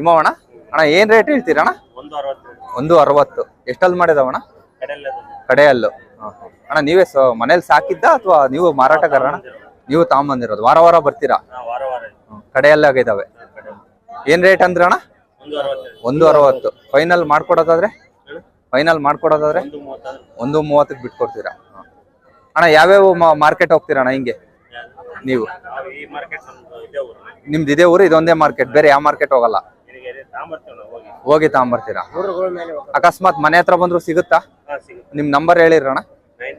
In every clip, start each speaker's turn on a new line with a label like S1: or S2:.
S1: ನಿಮ್ಮ ಅಣ್ಣ ಅಣ್ಣ ಏನ್ ರೇಟ್ ಹೇಳ್ತೀರಾ ಅಣ್ಣ?
S2: ಒಂದು ಅರವತ್ತು.
S1: ಎಷ್ಟಲ್ಲಿ ಮಾಡಿದವಣ
S2: ಕಡೆಯಲ್ಲ.
S1: ಅಣ್ಣ ನೀವೇ ಮನೇಲಿ ಸಾಕಿದ್ದ ಅಥವಾ ನೀವು ಮಾರಾಟಗಾರ ಅಣ್ಣ? ನೀವು ತಗೊಂಬಂದಿರೋದು ವಾರ ವಾರ ಬರ್ತೀರಾ. ಕಡೆಯಲ್ಲಾಗಿದ್ದಾವೆ ಏನ್ ರೇಟ್ ಅಂದ್ರೆ ಅಣ್ಣ?
S2: ಒಂದು ಅರವತ್ತು.
S1: ಫೈನಲ್ ಮಾಡ್ಕೊಡೋದಾದ್ರೆ? ಫೈನಲ್ ಮಾಡ್ಕೊಡೋದಾದ್ರೆ?
S2: ಒಂದು
S1: ಮೂವತ್ತಕ್ಕೆ ಬಿಟ್ಕೊಡ್ತೀರಾ. ಅಣ್ಣ ಯಾವ್ಯಾವ ಮಾರ್ಕೆಟ್ ಹೋಗ್ತೀರಾ ಅಣ್ಣ ಹಿಂಗೆ? ನೀವು?
S2: ನಮ್ದು ಇದೇ ಊರು.
S1: ಇದೊಂದೇ ಮಾರ್ಕೆಟ್ ಬೇರೆ ಯಾವ ಮಾರ್ಕೆಟ್ ಹೋಗಲ್ಲ?
S2: ಹೋಗಿ.
S1: ತಗೊಂಬರ್ತೀರಾ
S2: ಮೇಲೆ
S1: ಅಕಸ್ಮಾತ್ ಮನೆ ಹತ್ರ ಬಂದ್ರು ಸಿಗುತ್ತಾ? ನಿಮ್ ನಂಬರ್
S2: ನೈನ್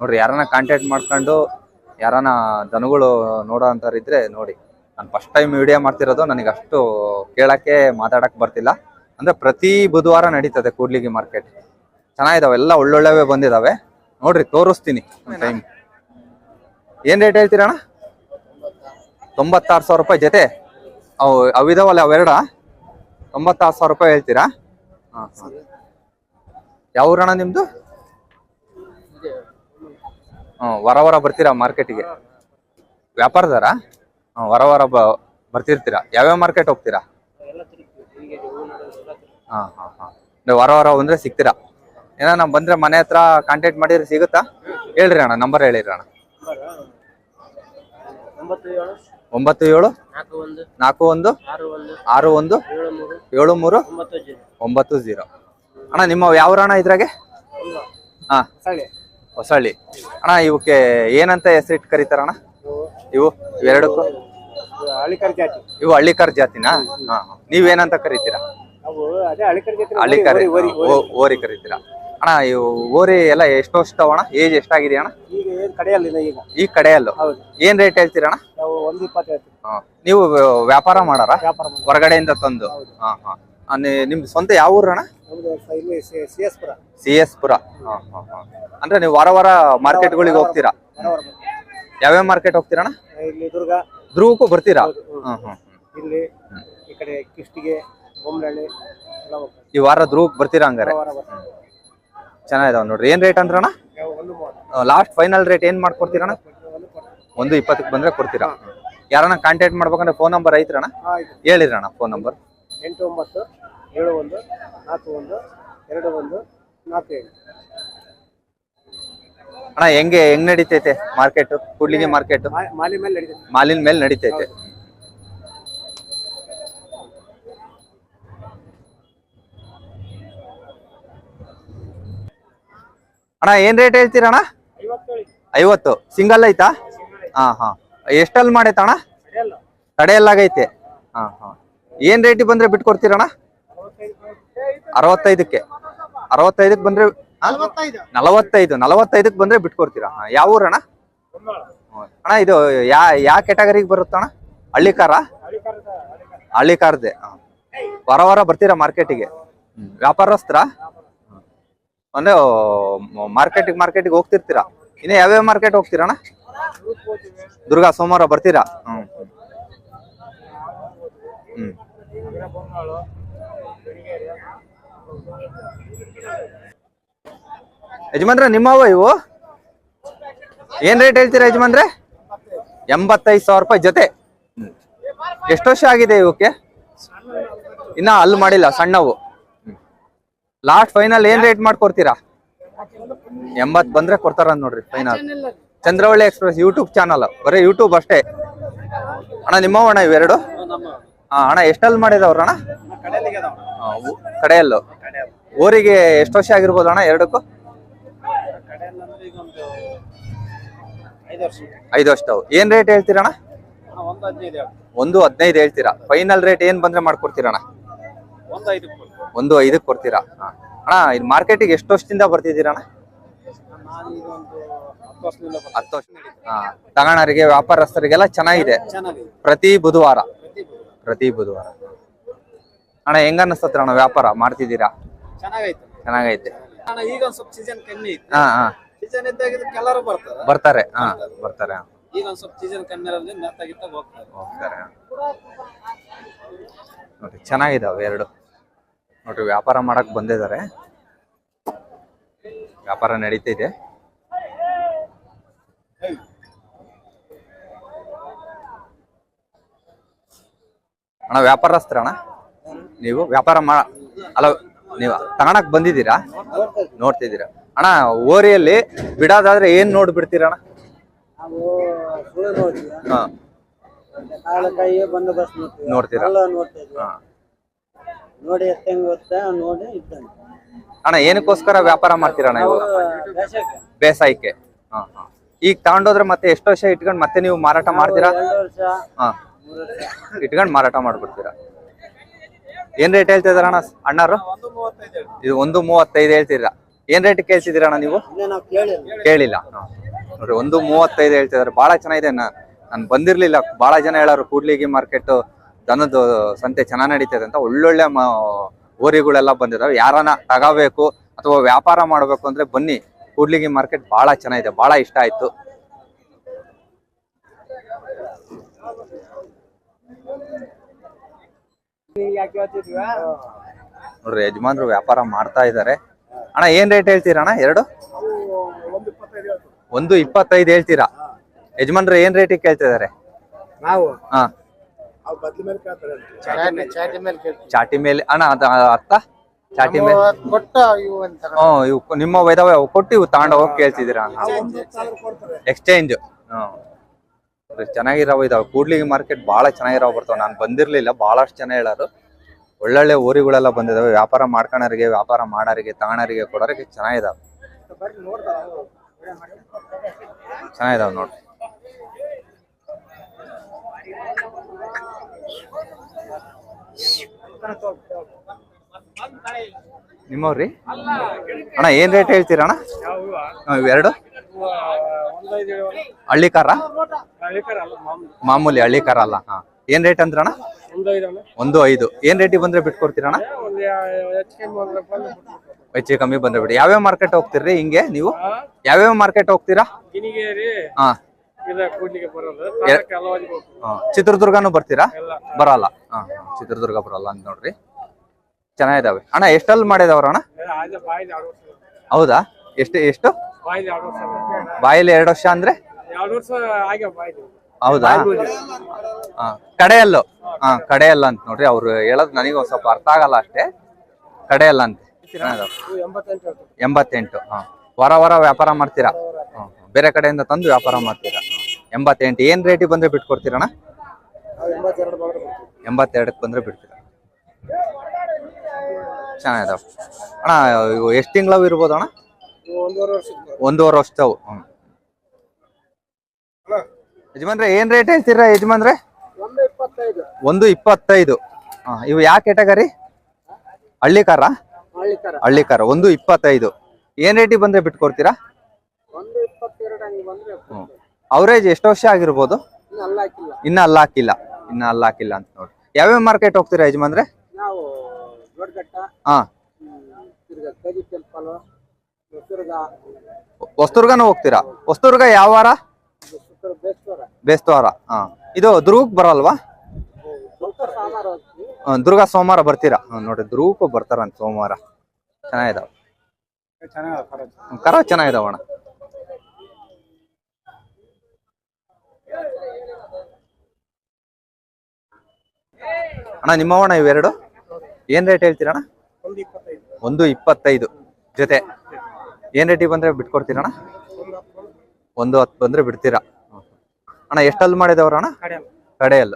S1: ನೋಡ್ರಿ ಯಾರನ್ನ ಕಾಂಟ್ಯಾಕ್ಟ್ ಮಾಡ್ಕೊಂಡು ಯಾರನ್ನ ದನಗಳು ನೋಡೋ ಅಂತಾರಿದ್ರೆ ನೋಡಿ. ನಾನು ಫಸ್ಟ್ ಟೈಮ್ ವಿಡಿಯೋ ಮಾಡ್ತಿರೋದು ನನಗೆ ಅಷ್ಟು ಕೇಳಕ್ಕೆ ಮಾತಾಡಕ್ ಬರ್ತಿಲ್ಲ. ಅಂದ್ರೆ ಪ್ರತಿ ಬುಧವಾರ ನಡೀತದೆ ಕೂಡ್ಲಿಗಿ ಮಾರ್ಕೆಟ್ ಚೆನ್ನಾಗಿದಾವೆ ಎಲ್ಲ ಒಳ್ಳೊಳ್ಳೆವೆ ಬಂದಿದಾವೆ. ನೋಡ್ರಿ ತೋರಿಸ್ತೀನಿ ಟೈಮ್ ಏನ್ ರೇಟ್ ಹೇಳ್ತೀರಣ್ಣ? ತೊಂಬತ್ತಾರು ಸಾವಿರ ರೂಪಾಯಿ ಜೊತೆ ಅವು ಅವಿದಾವಲ್ಲ ಅವೆರಡ ತೊಂಬತ್ತಾರು ಸಾವಿರ ರೂಪಾಯಿ ಹೇಳ್ತೀರಾ? ಹಾಂ ಯಾವ ಊರಣ್ಣ ನಿಮ್ದು? ಹ್ಞೂ ವರ ವಾರ ಬರ್ತೀರಾ ಮಾರ್ಕೆಟಿಗೆ? ವ್ಯಾಪಾರದಾರ ಹ್ಮ್, ವರ ವರ ಬ, ಬರ್ತಿರ್ತೀರಾ. ಯಾವ್ಯಾವ ಮಾರ್ಕೆಟ್ ಹೋಗ್ತೀರಾ? ಹಾಂ, ಹಾ ಹಾ. ವರ ವಾರ ಬಂದ್ರೆ ಸಿಗ್ತೀರಾ. ಏನೋ ನಾವು ಬಂದ್ರೆ ಮನೆ ಹತ್ರ ಕಾಂಟ್ಯಾಕ್ಟ್ ಮಾಡಿದ್ರೆ ಸಿಗುತ್ತಾ? ಹೇಳ್ರಿ ಅಣ್ಣ ನಂಬರ್ ಹೇಳಿರಿ ಅಣ್ಣ.
S2: ಒಂಬತ್ತು ಏಳು? ನಾಲ್ಕು ಒಂದು. ಆರು ಒಂದು. ಏಳು ಮೂರು. ಒಂಬತ್ತು ಜೀರೋ.
S1: ಅಣ್ಣ ನಿಮ್ಮ ಯಾವ ಅಣ್ಣ ಇದ್ರಾಗೆ? ಹಾ. ಹೊಸಳ್ಳಿ. ಅಣ್ಣ ಇವಕ್ಕೆ ಏನಂತ ಹೆಸರಿಟ್ಟು ಕರೀತಾರಣ್ಣ ಇವು ಇವೆರಡಕ್ಕೂ?
S2: ಹಳಿಕರ್ ಜಾತಿ.
S1: ಇವು ಹಳ್ಳಿಕಾರ್ ಜಾತಿನಾ? ಹಾ ನೀವೇನಂತ ಕರಿತೀರಾ?
S2: ಹಳ್ಳಿಕರ್ ಅದೇ ಹಳಿಕರ್ ಜಾತಿ
S1: ಹಳ್ಳಿಕಾರ್ ಓರಿ ಕರಿತೀರಾ? ಅಣ್ಣ ಇವು ಓರಿ ಎಲ್ಲ ಎಷ್ಟು ವರ್ಷ ಅಣ್ಣ ಏಜ್ ಎಷ್ಟಾಗಿದೆ ಅಣ್ಣ?
S2: ಈಗ ಏನ್ ಕಡೆಯಲ್ಲಿಲ್ಲ ಈಗ?
S1: ಈ ಕಡೆಯಲ್ಲ?
S2: ಹೌದು.
S1: ಏನ್ ರೇಟ್ ಹೇಳ್ತೀರಣ್ಣ
S2: ನಾವು ಒಂದು ಇಪ್ಪತ್ತು ಹೇಳ್ತೀವಿ.
S1: ಹಾ. ನೀವು ವ್ಯಾಪಾರ ಮಾಡಾರ?
S2: ವ್ಯಾಪಾರ ಮಾಡಿ
S1: ಹೊರಗಡೆಯಿಂದ ತಂದು? ಹಾ ಹಾ. ಆ, ನಿ- ನಿಮ್ದು ಸ್ವಂತ ಯಾವ ಊರು ಅಣ್ಣ?
S2: ನಮ್ದು ಸ- ಇಲ್ಲಿ C S Pura.
S1: C S Pura. ಹಾ ಹಾ ಹಾ. ಅಂದ್ರೆ ನೀವು ವಾರ ವಾರ ಮಾರ್ಕೆಟ್ಗಳಿಗೆ ಹೋಗ್ತೀರಾ?
S2: ಯಾವ
S1: ಯಾವ್ಯಾವ ಮಾರ್ಕೆಟ್
S2: ಇಲ್ಲಿ ದುರ್ಗ.
S1: ಧ್ರುವಕ್ಕೂ ಬರ್ತೀರಾ? ಹ್ಮ್. ಹ್ಮ್
S2: ಇಲ್ಲಿ ಈ ಕಡೆ ಕಿಷ್ಟಿಗೆ ಬೊಮ್ಮನಹಳ್ಳಿ ಎಲ್ಲ ಹೋಗ್ತಾರೆ
S1: ಈ ವಾರ ಧ್ರುವಕ್ಕೆ ಬರ್ತೀರಾ ಹಂಗಾರೆ?
S2: ಬರ್ತಾರೆ
S1: ಚೆನ್ನಾಗಿದಾವ ನೋಡ್ರಿ. ಏನ್ ರೇಟ್
S2: ಅಂದ್ರಣ
S1: ಲಾಸ್ಟ್ ಫೈನಲ್ ರೇಟ್ ಏನ್ ಮಾಡ್ಕೊಡ್ತೀರಣ
S2: ಒಂದು
S1: ಇಪ್ಪತ್ತಕ್ಕೆ ಬಂದ್ರೆ ಕೊಡ್ತೀರಾ? ಯಾರನ್ನ ಕಾಂಟ್ಯಾಕ್ಟ್ ಮಾಡ್ಬೇಕಂದ್ರೆ ಫೋನ್ ನಂಬರ್
S2: ಐತ್ರಣ
S1: ಹೇಳಿರಣ ಫೋನ್ ನಂಬರ್
S2: ಎಂಟು ಒಂಬತ್ತು ಏಳು ಒಂದು ನಾಲ್ಕು ಒಂದು ಎರಡು ಒಂದು ನಾಲ್ಕು ಏಳು
S1: ಅಣ್ಣ ಹೆಂಗೆ ಹೆಂಗ್ ನಡೀತೈತೆ ಮಾರ್ಕೆಟ್ ಕೂಡ್ಲಿಗೆ ಮಾರ್ಕೆಟ್ ಮಾಲಿನ ಮೇಲೆ ನಡೀತೈತೆ. ಅಣ್ಣ, ಏನ್ ರೇಟ್ ಹೇಳ್ತೀರ
S2: ಅಣ್ಣ?
S1: ಐವತ್ತು. ಸಿಂಗಲ್ ಐತಾ? ಹಾ ಹಾ. ಎಷ್ಟಲ್ಲಿ ಮಾಡೈತ ಅಣ್ಣ? ಕಡೆಯಲ್ಲಾಗೈತೆ. ಹಾ ಹಾ. ಏನ್ ರೇಟಿಗೆ ಬಂದ್ರೆ ಬಿಟ್ಕೊಡ್ತೀರಣ್ಣ ಅರವತ್ತೈದಕ್ಕೆ. ಅರವತ್ತೈದಕ್ಕೆ ಬಂದ್ರೆ? ನಲವತ್ತೈದು. ನಲವತ್ತೈದಕ್ಕೆ ಬಂದ್ರೆ ಬಿಟ್ಕೊಡ್ತೀರಾ? ಯಾವ ಊರಣ್ಣ ಅಣ್ಣ? ಇದು ಯಾ, ಯಾವ ಕೆಟಗರಿಗೆ ಬರುತ್ತಣ್ಣ ಹಳ್ಳಿ ಕಾರ ಹಳ್ಳಿ ಕಾರ್ದೆ ಹಾ. ವಾರ ವಾರ ಬರ್ತೀರಾ ಮಾರ್ಕೆಟಿಗೆ ವ್ಯಾಪಾರಸ್ತ್ರ ಅಂದ್ರೆ ಮಾರ್ಕೆಟಿಗೆ ಮಾರ್ಕೆಟಿಗೆ ಹೋಗ್ತಿರ್ತೀರಾ? ಇನ್ನು ಯಾವ್ಯಾವ ಮಾರ್ಕೆಟ್ ಹೋಗ್ತೀರಣ ದುರ್ಗಾ, ಸೋಮವಾರ ಬರ್ತೀರಾ? ಹ್ಮ್ ಹ್ಮ್. ಯಜಮಾನ್ರೆ ನಿಮ್ಮವ ಇವು? ಏನ್ ರೇಟ್ ಹೇಳ್ತೀರಾ ಯಜಮಾನ್ರೆ? ಎಂಬತ್ತೈದು ಸಾವಿರ ರೂಪಾಯಿ ಜೊತೆ. ಎಷ್ಟು ವರ್ಷ ಆಗಿದೆ ಇವಕ್ಕೆ? ಇನ್ನ ಅಲ್ಲಿ ಮಾಡಿಲ್ಲ, ಸಣ್ಣವು. ಲಾಸ್ಟ್ ಫೈನಲ್ ಏನ್ ರೇಟ್ ಮಾಡ್ಕೊಡ್ತೀರಾ ಎಂಬತ್ ಬಂದ್ರೆ ಕೊಡ್ತಾರ ನೋಡ್ರಿ final Chandravalli express YouTube channel ಬರೀ ಯೂಟ್ಯೂಬ್ ಅಷ್ಟೇ. ಅಣ್ಣ ನಿಮ್ಮ ಅಣ್ಣ ಇವೆರಡು ಹಾ ಅಣ್ಣ ಎಷ್ಟಲ್ಲಿ ಮಾಡಿದವ್ರ ಅಣ್ಣ? ಕಡೆಯಲ್ಲಿ. ಊರಿಗೆ ಎಷ್ಟು ವರ್ಷ ಆಗಿರ್ಬೋದು ಅಣ್ಣ ಎರಡಕ್ಕೂ?
S2: ಐದು ವರ್ಷ.
S1: ವರ್ಷದವು. ಏನ್ ರೇಟ್ ಹೇಳ್ತೀರಣ್ಣ
S2: ಒಂದು ಹದಿನೈದು
S1: ಹೇಳ್ತೀರಾ. ಫೈನಲ್ ರೇಟ್ ಏನ್ ಬಂದ್ರೆ ಮಾಡ್ಕೊಡ್ತೀರಣ್ಣ
S2: ಒಂದು
S1: ಐದಕ್ಕೆ ಕೊಡ್ತೀರಾ. ಅಣ್ಣ ಇದು ಮಾರ್ಕೆಟಿಗೆ ಎಷ್ಟು ವರ್ಷದಿಂದ
S2: ಈಗ ಒಂದು ಹತ್ತು
S1: ವರ್ಷ. ಹಾ. ತಗಣರಿಗೆ ವ್ಯಾಪಾರಸ್ಥರಿಗೆಲ್ಲ ಚೆನ್ನಾಗಿದೆ. ಪ್ರತಿ ಬುಧವಾರ?
S2: ಪ್ರತಿ ಬುಧವಾರ.
S1: ಅಣ್ಣ ಹೆಂಗ ಅನ್ನಿಸ್ತತ್ರ ಅಣ್ಣ ವ್ಯಾಪಾರ? ಮಾಡ್ತಿದ್ದೀರಾ?
S2: ಚೆನ್ನಾಗೈತೆ. ಅಣ್ಣ
S1: ಹಾ
S2: ಬರ್ತಾರ.
S1: ಹಾ ಬರ್ತಾರೆ.
S2: ಈಗ ಒಂದ್ ಸ್ವಲ್ಪ ಸೀಸನ್ ಕಮ್ಮಿ ಇರೋದ್ರಿಂದ ಮೆತ್ತಾಗಿತ್ತ ಹೋಗ್ತಾರೆ.
S1: ಹೋಗ್ತಾರೆ. ಹಾ. ನೋಡ್ರಿ ಚೆನ್ನಾಗಿದಾವೆ ಎರಡು. ನೋಡ್ರಿ ವ್ಯಾಪಾರ ಮಾಡಕ್ ಬಂದಿದ್ದಾರೆ. ವ್ಯಾಪಾರ ನಡೀತಿದೆ ಅಣ್ಣ ವ್ಯಾಪಾರಸ್ತ್ರ ಅಣ್ಣ ನೀವು ವ್ಯಾಪಾರ ಮಾಡ ಅಲ್ಲ ನೀವು ತಗೋಣಕ್ ಬಂದಿದ್ದೀರಾ? ನೋಡ್ತಿದ್ದೀರಾ. ಅಣ್ಣ ಓರಿಯಲ್ಲಿ ಬಿಡೋದಾದ್ರೆ ಏನ್
S2: ನೋಡ್ಬಿಡ್ತೀರಣ್ಣ?
S1: ನೋಡ್ತೀರಾ
S2: ಎಲ್ಲ ನೋಡ್ತಾ ಇದ್ವಿ
S1: ಹಾ.
S2: ನೋಡಿ ಎಷ್ಟು ಹೆಂಗ್ ಗೊತ್ತಾ? ನೋಡಿ ಇದ್ದಾನೆ
S1: ಅಣ್ಣ ಏನಕ್ಕೋಸ್ಕರ ವ್ಯಾಪಾರ ಮಾಡ್ತೀರಾ ಇವಾಗ? ಬೇಸಾಯಕ್ಕೆ. ಹಾ ಹಾ. ಈಗ ತಗೊಂಡೋದ್ರೆ ಮತ್ತೆ ಎಷ್ಟು ವರ್ಷ ಇಟ್ಕೊಂಡು ಮತ್ತೆ ನೀವು ಮಾರಾಟ ಮಾಡ್ತೀರಾ? ಹಾ. ಇಟ್ಕೊಂಡು ಮಾರಾಟ ಮಾಡ್ಬಿಡ್ತೀರಾ? ಏನ್ ರೇಟ್ ಹೇಳ್ತಿದಾರ ಅಣ್ಣ ಅಣ್ಣಾರು ಇದು ಒಂದು ಮೂವತ್ತೈದು ಹೇಳ್ತೀರಾ ಏನ್ ರೇಟ್ ಕೇಳ್ತಿದ್ದೀರ ಅಣ್ಣ ನೀವು?
S2: ನಾವು ಕೇಳಿಲ್ಲ.
S1: ನೋಡ್ರಿ ಒಂದು ಮೂವತ್ತೈದು ಹೇಳ್ತಿದಾರೆ. ಬಹಳ ಚೆನ್ನಾಗಿದೆ ನಾನು ಬಂದಿರ್ಲಿಲ್ಲ. ಬಹಳ ಜನ ಹೇಳಾರು ಕೂಡ್ಲಿಗಿ ಮಾರ್ಕೆಟ್ ದನದ ಸಂತೆ ಚೆನ್ನಾಗಿ ನಡೀತದೆ ಅಂತ ಒಳ್ಳೊಳ್ಳೆ ಓರಿಗಳೆಲ್ಲ ಬಂದಿದಾವೆ. ಯಾರನ್ನ ತಗೋಬೇಕು ಅಥವಾ ವ್ಯಾಪಾರ ಮಾಡ್ಬೇಕು ಅಂದ್ರೆ ಬನ್ನಿ ಕೂಡ್ಲಿಗಿ ಮಾರ್ಕೆಟ್ ಬಹಳ ಚೆನ್ನಾಗಿದೆ ಬಹಳ ಇಷ್ಟ ಆಯ್ತು. ನೋಡ್ರಿ ಯಜಮಾನ್ರು ವ್ಯಾಪಾರ ಮಾಡ್ತಾ ಇದ್ದಾರೆ ಅಣ್ಣ ಏನ್ ರೇಟ್ ಹೇಳ್ತೀರಾ ಅಣ್ಣ ಎರಡು?
S2: ಒಂದು ಇಪ್ಪತ್ತೈದು
S1: ಒಂದು ಇಪ್ಪತ್ತೈದು ಹೇಳ್ತೀರಾ? ಯಜಮಾನ್ರು ಏನ್ ರೇಟಿಗೆ ಕೇಳ್ತಿದ್ದಾರೆ
S2: ನಾವು?
S1: ಹಾ.
S2: ಚಾಟಿ ಮೇಲೆ.
S1: ಚಾಟಿ ಮೇಲೆ ಅಣ್ಣ ಅದ ಅರ್ಥ ಚಾಟಿ ಮೇಲೆ.
S2: ಕೊಟ್ಟ ಇವು ಅಂತಾರ
S1: ಹ್ಮ್ ಇವು ನಿಮ್ಮ ವೈದವ ಅವು ಕೊಟ್ಟು ಇವು ತಗೊಂಡು ಹೋಗಿ
S2: ಕೇಳ್ತಿದಿರ
S1: ಎಕ್ಸ್ಚೇಂಜ್ ಹ್ಮ್. ಚೆನ್ನಾಗಿರೋ ಇದಾವೆ. ಕೂಡ್ಲಿಗಿ ಮಾರ್ಕೆಟ್ ಬಹಳ ಚೆನ್ನಾಗಿರೋ ಬರ್ತಾವ. ನಾನು ಬಂದಿರ್ಲಿಲ್ಲ ಬಹಳಷ್ಟು ಜನ ಹೇಳೋರು. ಒಳ್ಳೊಳ್ಳೆ ಊರಿಗಳೆಲ್ಲ ಬಂದಿದಾವೆ. ವ್ಯಾಪಾರ ಮಾಡ್ಕೊಳ್ಳೋರಿಗೆ ವ್ಯಾಪಾರ ಮಾಡೋರಿಗೆ ತಗೊಳೋರಿಗೆ ಕೊಡೋರಿಗೆ ಚೆನ್ನಾಗಿದಾವೆ. ಚೆನ್ನಾಗಿದಾವೆ ನೋಡ್ರಿ. ನಿಮ್ಮವ್ರಿ? ಅಣ್ಣ ಏನ್ ರೇಟ್ ಹೇಳ್ತೀರಾ ಅಣ್ಣ ಇವೆರಡು ಹಳ್ಳಿ ಕಾರ ಮಾಮೂಲಿ ಹಳ್ಳಿ ಕಾರ ಅಲ್ಲ ಹಾ. ಏನ್ ರೇಟ್ ಅಂದ್ರಣ್ಣ? ಒಂದು ಐದು. ಏನ್ ರೇಟಿಗೆ ಬಂದ್ರೆ ಬಿಟ್ಕೊಡ್ತೀರಣ ಹೆಚ್ಚು ಕಮ್ಮಿ ಬಂದ್ರೆ ಬಿಡಿ. ಯಾವ್ಯಾವ ಮಾರ್ಕೆಟ್ ಹೋಗ್ತೀರಿ ಹಿಂಗೆ ನೀವು? ಯಾವ್ಯಾವ ಮಾರ್ಕೆಟ್ ಹೋಗ್ತೀರಾ? ಹಾ. ಚಿತ್ರದುರ್ಗನೂ ಬರ್ತೀರಾ? ಬರಲ್ಲ. ಹಾ ಚಿತ್ರದುರ್ಗ ಬರಲ್ಲ ಅಂತ ನೋಡ್ರಿ. ಚೆನ್ನಾಗಿದಾವೆ. ಅಣ್ಣ ಎಷ್ಟಲ್ಲಿ ಮಾಡಿದವ್ರ ಅಣ್ಣ? ಹೌದಾ? ಎಷ್ಟು ಎಷ್ಟು? ಬಾಯಲ್ಲಿ ಎರಡು ವರ್ಷ ಅಂದ್ರೆ? ಹೌದಾ? ಹಾ ಕಡೆಯಲ್ಲು. ಹಾ ಕಡೆಯಲ್ಲ ಅಂತ ನೋಡ್ರಿ. ಅವ್ರು ಹೇಳೋದು ನನಗೆ ಒಂದ್ ಸ್ವಲ್ಪ ಅರ್ಥ ಆಗಲ್ಲ ಅಷ್ಟೇ. ಕಡೆಯಲ್ಲ ಅಂತ.
S2: ಎಂಬತ್ತೆಂಟು
S1: ಹಾ. ವಾರ ವಾರ ವ್ಯಾಪಾರ ಮಾಡ್ತೀರಾ. ಬೇರೆ ಕಡೆಯಿಂದ ತಂದು ವ್ಯಾಪಾರ ಮಾಡ್ತೀರಾ. ಎಂಬತ್ತೆಂಟು. ಏನ್ ರೇಟಿಗೆ ಬಂದ್ರೆ ಬಿಟ್ಕೊಡ್ತೀರಣ್ಣ? ಎಂಬತ್ತೆರಡಕ್ಕೆ ಬಂದರೆ ಬಿಡ್ತೀರ? ಚೆನ್ನಾಗಿದಾವ ಅಣ್ಣ, ಇವು ಎಷ್ಟು ತಿಂಗಳವು ಇರ್ಬೋದು ಅಣ್ಣ?
S2: ಒಂದೂವರೆ
S1: ವರ್ಷದವು ಹ್ಮ್. ಯಜಮಾನ್ರೆ, ಏನ್ ರೇಟ್ ಹೇಳ್ತೀರಾ ಯಜಮಾನ್ರೆ?
S2: ಒಂದು ಇಪ್ಪತ್ತೈದು.
S1: ಹಾಂ, ಇವು ಯಾವ ಕೆಟಗರಿ ಹಳ್ಳಿ ಕಾರ ಹಳ್ಳಿ ಕಾರ ಒಂದು ಇಪ್ಪತ್ತೈದು. ಏನ್ ರೇಟಿಗೆ ಬಂದ್ರೆ ಬಿಟ್ಕೊಡ್ತೀರಾ?
S2: ಒಂದು
S1: ಅವರೇಜ್ ಎಷ್ಟು ವರ್ಷ ಆಗಿರ್ಬೋದು?
S2: ಇನ್ನು ಅಲ್ಲ ಹಾಕಿಲ್ಲ.
S1: ಇನ್ನ ಅಲ್ಲ ಹಾಕಿಲ್ಲ. ಅಂತ ನೋಡಿ. ಯಾವ್ಯಾವ ಮಾರ್ಕೆಟ್ ಹೋಗ್ತೀರಾ ಯಜಮಾನ್ರೆ? ಹಾ. ಹೋಗ್ತೀರಾ? ವಸ್ತುರ್ಗ ಯಾವ ವಾರ? ಬೇಸ್ತವಾರ ಹಾ. ಇದು ದುರ್ಗಕ್ಕೆ ಬರಲ್ವಾ? ದುರ್ಗ ಸೋಮವಾರ ಬರ್ತೀರಾ? ಹ್ಮ್, ನೋಡ್ರಿ ದುರ್ಗಕ್ಕೂ ಬರ್ತಾರಂತ ಸೋಮವಾರ. ಚೆನ್ನಾಗಿದಾವ.
S2: ಚೆನ್ನಾಗಿ
S1: ಕರ ಚೆನ್ನಾಗಿದಾವ ಅಣ್ಣ ನಿಮ್ಮವಣ್ಣ ಇವೆರಡು? ಏನ್ ರೇಟ್ ಹೇಳ್ತೀರಣ್ಣ?
S2: ಒಂದು ಇಪ್ಪತ್ತೈದು
S1: ಜೊತೆ. ಏನ್ ರೇಟಿಗೆ ಬಂದ್ರೆ ಬಿಟ್ಕೊಡ್ತೀರಣ್ಣ? ಒಂದು ಹತ್ತು ಬಂದ್ರೆ ಬಿಡ್ತೀರಾ. ಅಣ್ಣ, ಎಷ್ಟಲ್ಲಿ ಮಾಡಿದವ್ರ ಅಣ್ಣ? ಕಡೆಯಲ್ಲ.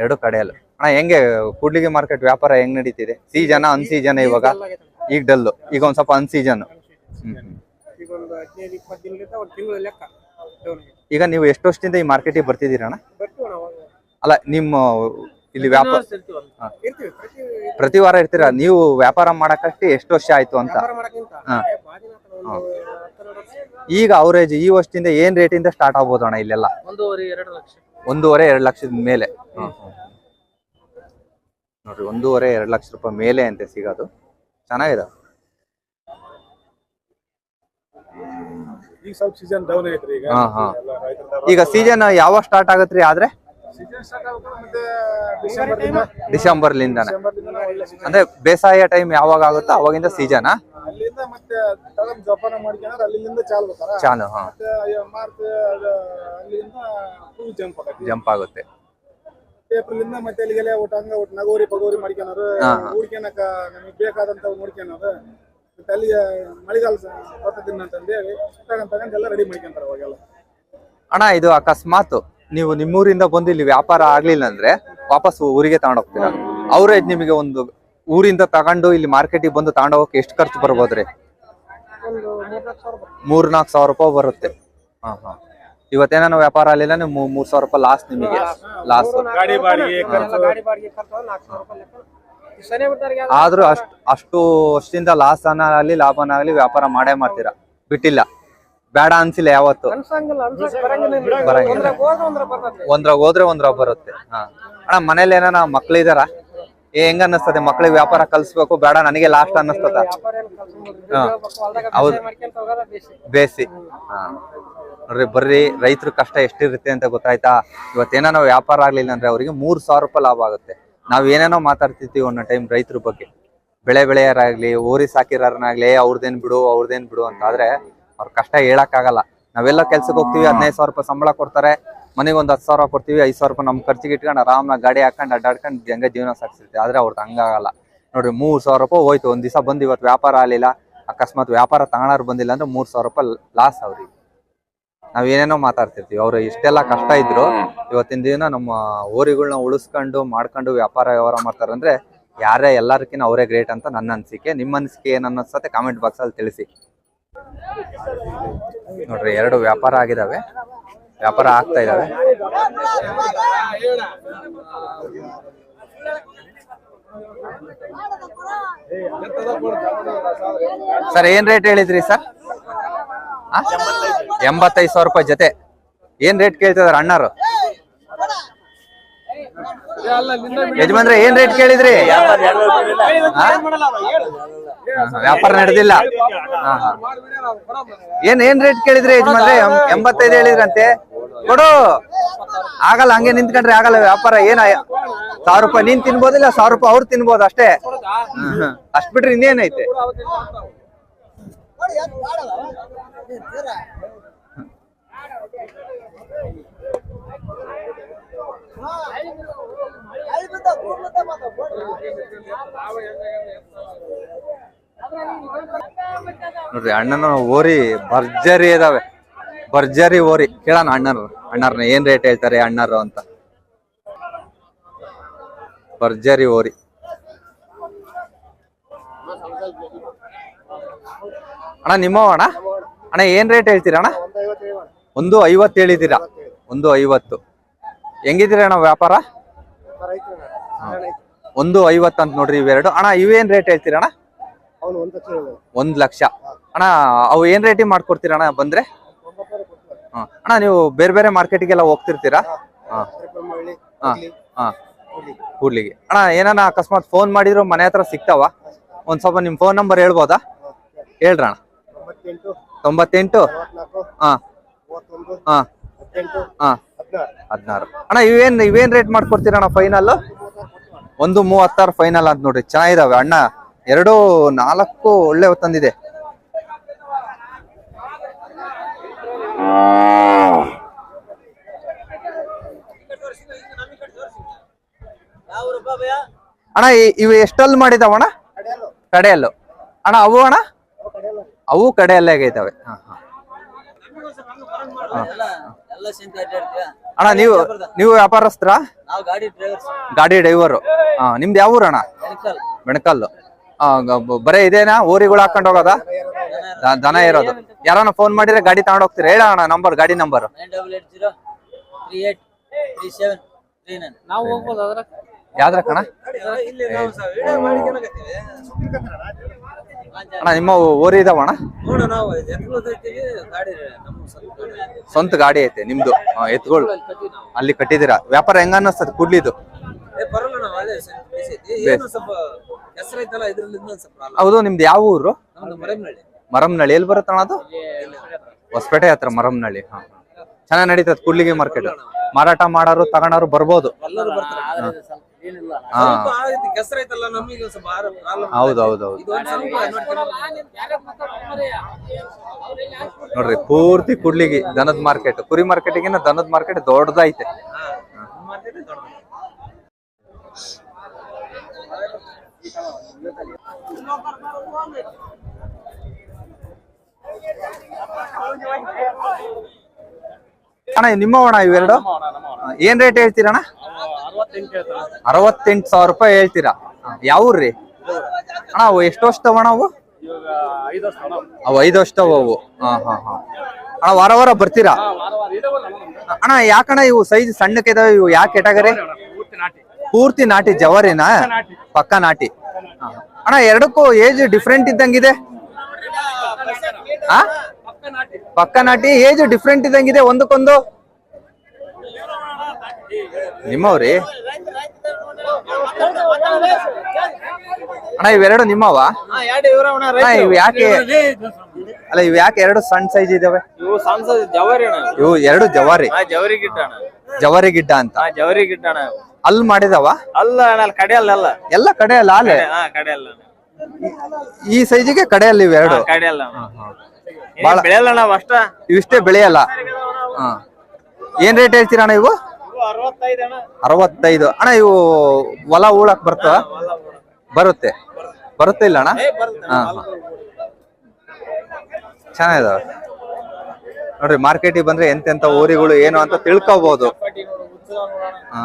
S1: ಎರಡು ಕಡೆಯಲ್ಲ. ಅಣ್ಣ, ಹೆಂಗೆ, ಕೂಡ್ಲಿಗೆ ಮಾರ್ಕೆಟ್ ವ್ಯಾಪಾರ ಹೆಂಗ್ ನಡೀತಿದೆ? ಸೀಸನ್ ಅನ್ ಸೀಸನ್ ಇವಾಗ? ಈಗ ಡಲ್ಲು ಈಗ ಒಂದ್ ಸ್ವಲ್ಪ ಅನ್ ಸೀಸನ್
S2: ಈಗ
S1: ನೀವು ಎಷ್ಟು ವರ್ಷದಿಂದ ಈ ಮಾರ್ಕೆಟಿಗೆ ಬರ್ತಿದ್ದೀರಾ ಅಣ್ಣ
S2: ಬರ್ತೀವಿ ನಾವು
S1: ಅಲ್ಲ, ನಿಮ್ಮ ಇಲ್ಲಿ ವ್ಯಾಪಾರ
S2: ಪ್ರತಿ
S1: ವಾರ ಇರ್ತೀರಾ? ನೀವು ವ್ಯಾಪಾರ ಮಾಡಕಷ್ಟೇ ಎಷ್ಟು ವರ್ಷ ಆಯ್ತು ಅಂತ. ಈಗ ಅವರೇಜ್ ಈ ವರ್ಷದಿಂದ ಏನ್ ರೇಟಿಂದ ಸ್ಟಾರ್ಟ್ ಆಗ್ಬೋದು ಅಣ್ಣ ಇಲ್ಲೆಲ್ಲ?
S2: ಒಂದೂವರೆ ಎರಡು
S1: ಲಕ್ಷದ ಮೇಲೆ. ನೋಡ್ರಿ ಒಂದೂವರೆ ಎರಡು ಲಕ್ಷ ರೂಪಾಯಿ ಮೇಲೆ ಅಂತೆ ಸಿಗೋದು. ಚೆನ್ನಾಗಿದೆ?
S3: ಈಗ ಸ್ವಲ್ಪ ಸೀಸನ್ ಡೌನ್ ಐತ್ರಿ ಈಗ.
S1: ಹಾ ಹಾ.
S3: ಎಲ್ಲ ರೈತರ
S1: ಈಗ ಸೀಸನ್ ಯಾವಾಗ ಸ್ಟಾರ್ಟ್ ಆಗತ್ರಿ ಆದ್ರೆ?
S3: ಸೀಸನ್ ಸ್ಟಾರ್ಟ್ ಮತ್ತೆ ಡಿಸೆಂಬರ್ ದಿಂದ ಡಿಸೆಂಬರ್ ದಿಂದ ಒಳ್ಳೆ
S1: ಅಂದ್ರೆ ಬೇಸಾಯ ಟೈಮ್ ಯಾವಾಗ ಆಗುತ್ತೋ ಅವಾಗಿಂದ ಸೀಸನ್
S3: ಅಲ್ಲಿಂದ ಮತ್ತೆ ತಗೊಂಡ್ ಜೋಪಾನ ಮಾಡ್ಕೊಂಡ್ರೆ ಅಲ್ಲಿಂದ ಚಾಲು ಬೇಕಾರ
S1: ಚಾಲು ಹಾ.
S3: ಮತ್ತೆ ಮಾರ್ಚ್ ಅಲ್ಲಿಂದ ಫುಲ್ ಜಂಪ್ ಆಗುತ್ತೆ.
S1: ಜಂಪ್ ಆಗುತ್ತೆ.
S3: ಏಪ್ರಿಲ್ ಇಂದ ಮತ್ತೆ ಅಲ್ಲಿಗೆಲ್ಲ ಊಟ ಹಂಗ ಒಟ್ಟು ನಗೋರಿ ಪಗೋರಿ ಮಾಡ್ಕೊಂಡ್ರು
S1: ಹಾ.
S3: ಹುಡ್ಕ್ಯಾನಕ ನಮಗೆ ಬೇಕಾದಂತ ನೋಡ್ಕೊಳೋದು ಮತ್ತೆ ಅಲ್ಲಿ ಮಳೆಗಾಲ ಬರ್ತದಿನ ಅಂತಂದೇಳಿ ತಗೊಂಡ್ ತಗೊಂಡ್ ಎಲ್ಲ ರೆಡಿ ಮಾಡ್ಕೊಂತಾರ ಅವಾಗೆಲ್ಲ.
S1: ಅಣ್ಣ ಇದು ಅಕಸ್ಮಾತ್ ನೀವು ನಿಮ್ಮೂರಿಂದ ಬಂದು ಇಲ್ಲಿ ವ್ಯಾಪಾರ ಆಗ್ಲಿಲ್ಲ ಅಂದ್ರೆ ವಾಪಸ್ ಊರಿಗೆ ತಗೊಂಡೋಗ್ತೀರಾ? ಅವರೇ ನಿಮಗೆ ಒಂದು ಊರಿಂದ ತಗೊಂಡು ಇಲ್ಲಿ ಮಾರ್ಕೆಟಿಗೆ ಬಂದು ತಗೊಂಡೋಗಕ್ಕೆ ಎಷ್ಟು ಖರ್ಚು ಬರ್ಬೋದ್ರಿ
S2: ಒಂದು ಮೂರ್ನಾಲ್ಕು ಸಾವಿರ ಬರುತ್ತೆ.
S1: ಮೂರ್ ನಾಲ್ಕು ಸಾವಿರ ರೂಪಾಯಿ ಬರುತ್ತೆ. ಹಾ ಹಾ. ಇವತ್ತೇನೋ ವ್ಯಾಪಾರ ಆಗಲಿಲ್ಲ ನೀವು ಮೂರ್ ಸಾವಿರ ರೂಪಾಯಿ ಲಾಸ್ ನಿಮಗೆ. ಲಾಸ್ ಆದ್ರೂ ಅಷ್ಟು ಅಷ್ಟು ಅಷ್ಟಿಂದ ಲಾಸ್ ಆಗಲಿ ಲಾಭನ ಆಗಲಿ ವ್ಯಾಪಾರ ಮಾಡೇ ಮಾಡ್ತೀರಾ? ಬಿಟ್ಟಿಲ್ಲ. ಬೇಡ ಅನ್ಸಿಲ್ಲ ಯಾವತ್ತು.
S2: ಒಂದ್ರ ಬರಂಗಿಲ್ಲ. ಒಂದ್ರಾಗ ಹೋದ್ರೆ ಒಂದ್ರಾಗ
S1: ಬರುತ್ತೆ. ಹಾ. ಅಣ್ಣ ಮನೇಲಿ ಏನಾರ ಮಕ್ಳಿದಾರ ಇದಾರ? ಏ ಹೆಂಗ ಅನ್ನಿಸ್ತದೆ? ಮಕ್ಳಿಗೆ ವ್ಯಾಪಾರ ಕಲ್ಸ್ಬೇಕು ಬೇಡ ನನಗೆ ಲಾಸ್ಟ್ ಅನ್ನಿಸ್ತದ? ಹೌದು.
S2: ಬೇಸಿ
S1: ಹಾ. ನೋಡ್ರಿ ಬರ್ರಿ ರೈತರ ಕಷ್ಟ ಎಷ್ಟಿರುತ್ತೆ ಅಂತ ಗೊತ್ತಾಯ್ತಾ? ಇವತ್ತೇನೋ ವ್ಯಾಪಾರ ಆಗ್ಲಿಲ್ಲ ಅಂದ್ರೆ ಅವರಿಗೆ ಮೂರ್ ಸಾವಿರ ರೂಪಾಯಿ ಲಾಭ ಆಗುತ್ತೆ. ನಾವ್ ಏನೇನೋ ಮಾತಾಡ್ತಿರ್ತೀವಿ ಒಂದೊಂದು ಟೈಮ್ ರೈತರ ಬಗ್ಗೆ. ಬೆಳೆ ಬೆಳೆಯರಾಗ್ಲಿ ಓರಿ ಸಾಕಿರಾರನಾಗ್ಲಿ ಅವ್ರದೇನ್ ಬಿಡು ಅವ್ರದೇನ್ ಬಿಡು ಅಂತ ಆದ್ರೆ ಅವ್ರ ಕಷ್ಟ ಹೇಳಕ್ಕಾಗಲ್ಲ. ನಾವೆಲ್ಲ ಕೆಲ್ಸಕ್ಕೆ ಹೋಗ್ತೀವಿ ಹದಿನೈದು ಸಾವಿರ ರೂಪಾಯಿ ಸಂಬಳ ಕೊಡ್ತಾರೆ. ಮನೆಗೆ ಒಂದ್ ಹತ್ತು ಸಾವಿರ ಕೊಡ್ತೀವಿ ಐದು ಸಾವಿರ ರೂಪಾಯಿ ನಮ್ ಖರ್ಚಿಗೆ ಇಟ್ಕೊಂಡು ಆರಾಮ್ನ ಗಾಡಿ ಹಾಕೊಂಡು ಅಡ್ಡಾಡ್ಕೊಂಡು ಹಂಗೆ ಜೀವನ ಸಾಗಿಸಿರ್ತೀವಿ. ಆದ್ರೆ ಅವ್ರದ್ದು ಹಂಗಾಗಲ್ಲ. ನೋಡ್ರಿ ಮೂರ್ ಸಾವಿರ ರೂಪಾಯಿ ಹೋಯ್ತು. ಒಂದ್ ದಿವಸ ಬಂದು ಇವತ್ತು ವ್ಯಾಪಾರ ಆಗಲಿಲ್ಲ. ಅಕಸ್ಮಾತ್ ವ್ಯಾಪಾರ ತಗೊಳೋರು ಬಂದಿಲ್ಲ ಅಂದ್ರೆ ಮೂರ್ ಸಾವಿರ ರೂಪಾಯಿ ಲಾಸ್ ಅವ್ರಿಗೆ. ನಾವ್ ಏನೇನೋ ಮಾತಾಡ್ತಿರ್ತೀವಿ. ಅವ್ರು ಇಷ್ಟೆಲ್ಲ ಕಷ್ಟ ಇದ್ರು ಇವತ್ತಿನ ದಿನ ನಮ್ಮ ಊರಿಗಳನ್ನ ಉಳಿಸ್ಕೊಂಡು ಮಾಡ್ಕೊಂಡು ವ್ಯಾಪಾರ ವ್ಯವಹಾರ ಮಾಡ್ತಾರೆ ಅಂದ್ರೆ ಯಾರೇ ಎಲ್ಲಾರ್ಕಿನ ಅವರೇ ಗ್ರೇಟ್ ಅಂತ ನನ್ನ ಅನಿಸಿಕೆ. ನಿಮ್ಮ ಅನಿಸಿಕೆ ಏನನ್ನೋದ್ ಸತೆ ಕಾಮೆಂಟ್ ಬಾಕ್ಸ್ ಅಲ್ಲಿ ತಿಳಿಸಿ. ನೋಡ್ರಿ, ಎರಡು ವ್ಯಾಪಾರ ಆಗಿದಾವೆ. ವ್ಯಾಪಾರ ಆಗ್ತಾ ಇದಾವೆ. ಸರ್, ಏನ್ ರೇಟ್ ಹೇಳಿದ್ರಿ ಸರ್? ಎಂಬತ್ತೈದು ಸಾವಿರ ರೂಪಾಯಿ ಜೊತೆ. ಏನ್ ರೇಟ್ ಕೇಳ್ತಿದಾರೆ ಅಣ್ಣಾರು? ಯಜಮಾನ್ರೆ, ಏನ್ ರೇಟ್ ಕೇಳಿದ್ರಿ? ವ್ಯಾಪಾರ ನಡೆದಿಲ್ಲ. ಏನ್ ಏನ್ ರೇಟ್ ಕೇಳಿದ್ರಿ ಯಜಮಾನ್ರೆ? ಎಂಬತ್ತೈದು ಹೇಳಿದ್ರಂತೆ. ಕೊಡು. ಆಗಲ್ಲ, ಹಂಗೆ ನಿಂತ್ಕೊಂಡ್ರೆ ಆಗಲ್ಲ ವ್ಯಾಪಾರ. ಏನ, ಸಾವಿರ ರೂಪಾಯಿ ನೀನ್ ತಿನ್ಬೋದಿಲ್ಲ ಸಾವಿರ ರೂಪಾಯಿ ಅವ್ರು ತಿನ್ಬೋದು ಅಷ್ಟೇ. ಅಷ್ಟ್ ಬಿಟ್ರೆ ಇನ್ನೇನೈತೆ? ನೋಡ್ರಿ, ಅಣ್ಣನ ಓರಿ ಭರ್ಜರಿ ಇದಾವೆ. ಭರ್ಜರಿ ಓರಿ. ಕೇಳೋಣ ಅಣ್ಣರು ಅಣ್ಣರ್ನ ಏನ್ ರೇಟ್ ಹೇಳ್ತಾರೆ ಅಣ್ಣರು ಅಂತ. ಭರ್ಜರಿ ಓರಿ. ಅಣ್ಣ ನಿಮ್ಮವ ಅಣ್ಣ? ಅಣ್ಣ, ಏನ್ ರೇಟ್ ಹೇಳ್ತೀರ ಅಣ್ಣ?
S2: ಒಂದು ಐವತ್ತು
S1: ಹೇಳಿದ್ದೀರಾ. ಒಂದು ಐವತ್ತು. ಹೆಂಗಿದ್ದೀರಾ ಅಣ್ಣ ವ್ಯಾಪಾರ. ಒಂದು ಐವತ್ತು ಅಂತ ನೋಡ್ರಿ ಇವೆರಡು. ಅಣ್ಣ, ಇವೇನ್ ರೇಟ್ ಹೇಳ್ತೀರಾ ಅಣ್ಣ?
S2: ಅವ್ನು ಒಂದು ಲಕ್ಷ
S1: ಅಣ್ಣ ಅವು ಏನ್ ರೇಟಿಂಗ್ ಮಾಡ್ಕೊಡ್ತೀರಾ ಅಣ್ಣ ಬಂದ್ರೆ? ಅಣ್ಣ ನೀವು ಬೇರೆ ಬೇರೆ ಮಾರ್ಕೆಟಿಗೆಲ್ಲ ಹೋಗ್ತಿರ್ತೀರಾ. ಕೂಡ್ಲಿಗೆ. ಅಣ್ಣ ಏನಾನ ಅಕಸ್ಮಾತ್ ಫೋನ್ ಮಾಡಿದ್ರು ಮನೆ ಹತ್ರ ಸಿಗ್ತಾವ? ಒಂದ್ ಸ್ವಲ್ಪ ನಿಮ್ ಫೋನ್ ನಂಬರ್ ಹೇಳ್ಬೋದಾ? ಹೇಳ್ರಣ
S2: ತೊಂಬತ್ತೆಂಟು
S1: ಹಾ. ಹಾ. ಹಾ.
S2: ಹದಿನಾರು.
S1: ಅಣ್ಣ ಇವೇನ್ ಇವೇನ್ ರೇಟ್ ಮಾಡ್ಕೊಡ್ತೀರಣ್ಣ ಫೈನಲ್ ಒಂದು ಮೂವತ್ತಾರು ಫೈನಲ್ ಅಂತ ನೋಡ್ರಿ. ಚೆನ್ನಾಗಿದಾವೆ ಅಣ್ಣ. ಎರಡು ನಾಲ್ಕು ಒಳ್ಳೆ ತಂದಿದೆ. ಅಣ್ಣ ಇವು ಎಷ್ಟಲ್ಲಿ ಮಾಡಿದಾವ ಅಣ್ಣ?
S2: ಕಡೆಯಲ್ಲು.
S1: ಅಣ್ಣ ಅವು ಅಣ್ಣ?
S2: ಅವು ಕಡೆಯಲ್ಲು
S1: ಆಗೈತವೆ. ಅಣ್ಣ ನೀವು ನೀವು
S4: ವ್ಯಾಪಾರಸ್ತ್ರ ಗಾಡಿ
S1: ಡ್ರೈವರ್. ಹಾ ನಿಮ್ದು ಯಾವ ಊರಣ್ಣ ಬೆಣಕಲ್ಲು. ಬರೇ ಇದೇನಾ? ಊರಿಗಳು ಹಾಕೊಂಡು ಹೋಗೋದಾ? ದನ ಇರೋದು ಯಾರನ್ನ ಫೋನ್ ಮಾಡಿದ್ರೆ ಗಾಡಿ ತಗೊಂಡ್ ಹೋಗ್ತೀರಾ? ಹೇಳ ಅಣ್ಣ ನಂಬರ್ ಗಾಡಿ ನಂಬರ್ ಯಾವ್ದ್ರ ಕಣ?
S4: ಇಲ್ಲಿ ನಾವು ವಿಡಿಯೋ ಮಾಡಿಕೊಳಕತ್ತೀವಿ
S1: ಅಣ್ಣ ನಿಮ್ಮ ಊರಿ ಇದಾವಣ ಅಣ್ಣ
S4: ನೋಡ ನಾವು ಎತ್ಕೊಳ್ತಾ ಇರ್ತೀವಿ ಗಾಡಿ ನಮ್ಮ ಸ್ವಂತ ಗಾಡಿ ಐತೆ.
S1: ನಿಮ್ದು. ಎತ್ಗಳು
S4: ಅಲ್ಲಿ
S1: ಕಟ್ಟಿದಿರಾ ವ್ಯಾಪಾರ ಹೆಂಗ ಅನ್ನಿಸ್ತದ ಕುಡ್ಲಿದು? ಹೌದು ನಿಮ್ದು ಯಾವ ಊರು?
S4: ಮರೆಮ್ನಳ್ಳಿ.
S1: ಮರಮ್ನಳ್ಳಿ. ಎಲ್ಲಿ ಬರುತ್ತೆ ಅಣ್ಣ ಅದು ಹೊಸಪೇಟೆ ಹತ್ರ ಮರಮ್ನಳ್ಳಿ. ಹಾ. ಚೆನ್ನಾಗಿ ನಡೀತದೆ ಕೂಡ್ಲಿಗೆ ಮಾರ್ಕೆಟ್ ಮಾರಾಟ ಮಾಡೋರು ತಗೊಳೋರು ಬರ್ಬೋದು. ನೋಡ್ರಿ ಪೂರ್ತಿ ಕುಡ್ಲಿಗಿ ದನದ ಮಾರ್ಕೆಟ್ ಕುರಿ ಮಾರ್ಕೆಟಿಗಿನ ದನದ ಮಾರ್ಕೆಟ್ ದೊಡ್ಡದೈತೆ
S4: ಹಾ ಮಾರ್ಕೆಟ್ ದೊಡ್ಡದು
S1: ಅಣ್ಣ ನಿಮ್ಮ ಅಣ್ಣ ಇವೆರಡು? ಏನ್ ರೇಟ್ ಹೇಳ್ತೀರಣ್ಣ ಅರವತ್ತೆಂಟು ಸಾವಿರ ರೂಪಾಯಿ ಹೇಳ್ತೀರಾ? ಯಾವ್ರಿ ಅಣ್ಣ ಅವು ಎಷ್ಟು ವರ್ಷದವಣ ಅವು? ಅವು ಐದು ವರ್ಷದವು ಅವು. ಹಾ ಹಾ ಹಾ. ಅಣ್ಣ ವಾರ ವಾರ ಬರ್ತೀರಾ? ಅಣ್ಣ ಯಾಕಣ್ಣ ಇವು ಸೈಜ್ ಸಣ್ಣಕ್ಕೆ ಇದಾವೆ? ಇವು ಯಾಕೆ ಕೆಟಗರಿ ಪೂರ್ತಿ ನಾಟಿ. ಜವಾರಿನಾ? ಪಕ್ಕ ನಾಟಿ. ಅಣ್ಣ ಎರಡಕ್ಕೂ ಏಜ್ ಡಿಫ್ರೆಂಟ್ ಇದ್ದಂಗಿದೆ. ಪಕ್ಕ ನಾಟಿ ಏಜ್ ಡಿಫ್ರೆಂಟ್ ಇದ್ದಂಗಿದೆ ಒಂದಕ್ಕೊಂದು. ನಿಮ್ಮವ್ರಿ? ಅಣ್ಣ ಇವೆರಡು ನಿಮ್ಮವ ಇವ್ ಯಾಕೆ? ಅಲ್ಲ ಇವ್ ಯಾಕೆ ಎರಡು ಸಣ್ಣ ಸೈಜ್ ಇದಾವೆ?
S4: ಇವು
S1: ಎರಡು ಜವಾರಿ.
S4: ಜವರಿ
S1: ಜವಾರಿ ಗಿಡ್ಡ ಅಂತ.
S4: ಜವರಿ ಅಣ್ಣ.
S1: ಅಲ್ಲಿ ಮಾಡಿದವ?
S4: ಅಲ್ಲ ಅಣ್ಣ
S1: ಎಲ್ಲ ಕಡೆ ಅಲ್ಲ ಅಲ್ಲೇ? ಈ ಸೈಜಿಗೆ ಕಡೆಯಲ್ಲಿ ಇವೆರಡು
S4: ಅಲ್ಲ. ಬೆಳೆಯಲ್ಲ ಅಷ್ಟ?
S1: ಇವಿಷ್ಟೇ ಬೆಳೆಯಲ್ಲ. ಹಾ. ಏನ್ ರೇಟ್ ಹೇಳ್ತೀರಾ ಅಣ್ಣ ಇವು?
S4: ಅರವತ್ತೈದು ಅಣ್ಣ.
S1: ಅರವತ್ತೈದು. ಅಣ್ಣ ಇವು ಹೊಲ ಉಳಕ್ ಬರ್ತವ? ಬರುತ್ತೆ. ಬರುತ್ತೆ ಇಲ್ಲ ಅಣ್ಣ? ಹಾ ಹಾ. ಚೆನ್ನಾಗಿದಾವೆ. ನೋಡ್ರಿ ಮಾರ್ಕೆಟಿಗೆ ಬಂದ್ರೆ ಎಂತೆಂತ ಊರಿಗಳು ಏನು ಅಂತ ತಿಳ್ಕೋಬಹುದು ಹಾ.